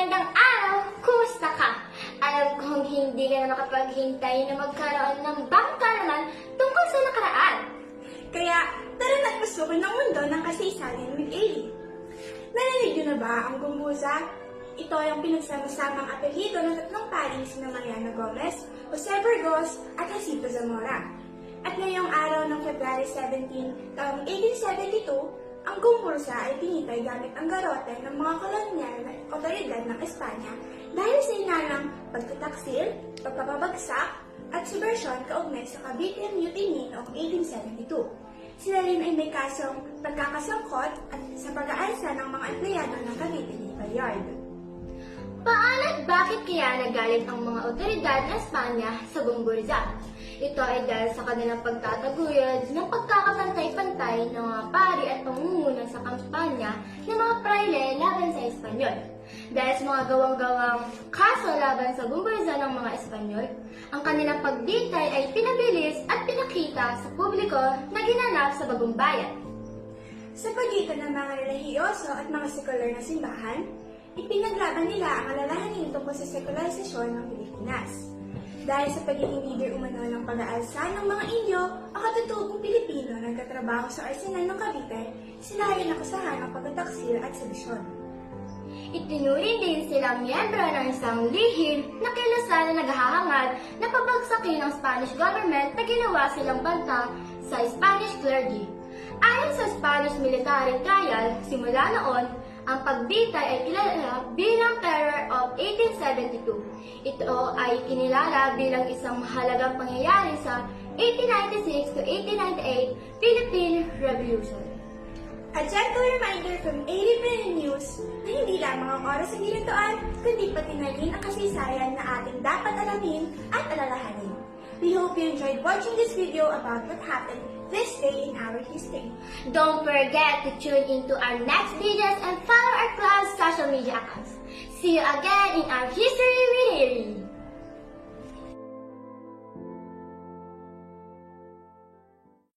magandang araw! Kumusta ka? Alam kong hindi ka na makapaghintay na magkaroon ng bagong kaalaman tungkol sa nakaraan. Kaya, tara na't pasukin ang mundo ng kasaysayan with Ailey. Narinig na ba ang Gumbuza? Ito ay ang pinagsama-samang apelyido ng tatlong paring sina Mariana Gomez, Jose Burgos at Jacinto Zamora. At ngayong araw ng February 17, taong 1872, ang Gumbursa ay pinitay gamit ang garote ng mga kolonyal na otoridad ng Espanya dahil sa inalang pagtataksil, pagpapabagsak, at subversyon kaugnay sa Cavite Mutiny noong 1872. Sila rin ay may kasong pagkakasangkot at sa pag-aalsa ng mga empleyado ng Cavite Naval Yard. Paano at bakit kaya nagalit ang mga otoridad ng Espanya sa Gumburza? Ito ay dahil sa kanilang pagtataguyod ng pagkakapantay-pantay ng mga sa kampanya ng mga praile laban sa Espanyol. Dahil sa mga gawang-gawang kaso laban sa Gumburza ng mga Espanyol, ang kanilang pagditay ay pinabilis at pinakita sa publiko na ginanap sa bagong bayan. Sa pagitan ng mga relihiyoso at mga sekular na simbahan, ipinaglaban nila ang alalahanin tungkol sa sekularisasyon ng Pilipinas. Dahil sa pagiging leader umano ng pag-aalsa ng mga Indio, ang katutubong Pilipino na nagkatrabaho sa arsenal ng Cavite, sila ay nakusahan ng pagtataksil at sedisyon. Itinuring din silang miyembro ng isang lihim na kilusal na naghahangad na pabagsakin ng Spanish government na ginawa silang banta sa Spanish clergy. Ayon sa Spanish military trial, simula noon, ang pagbitay ay kilala bilang Terror of 1872. Ito ay kinilala bilang isang mahalagang pangyayari sa 1896 to 1898 Philippine Revolution. A gentle reminder from 80 News na hindi lamang ang oras ang ginatuan, kundi pati na rin ang kasaysayan na ating dapat alamin at alalahanin. We hope you enjoyed watching this video about what happened this day in our history. Don't forget to tune into our next videos and follow our club's social media accounts. See you again in our History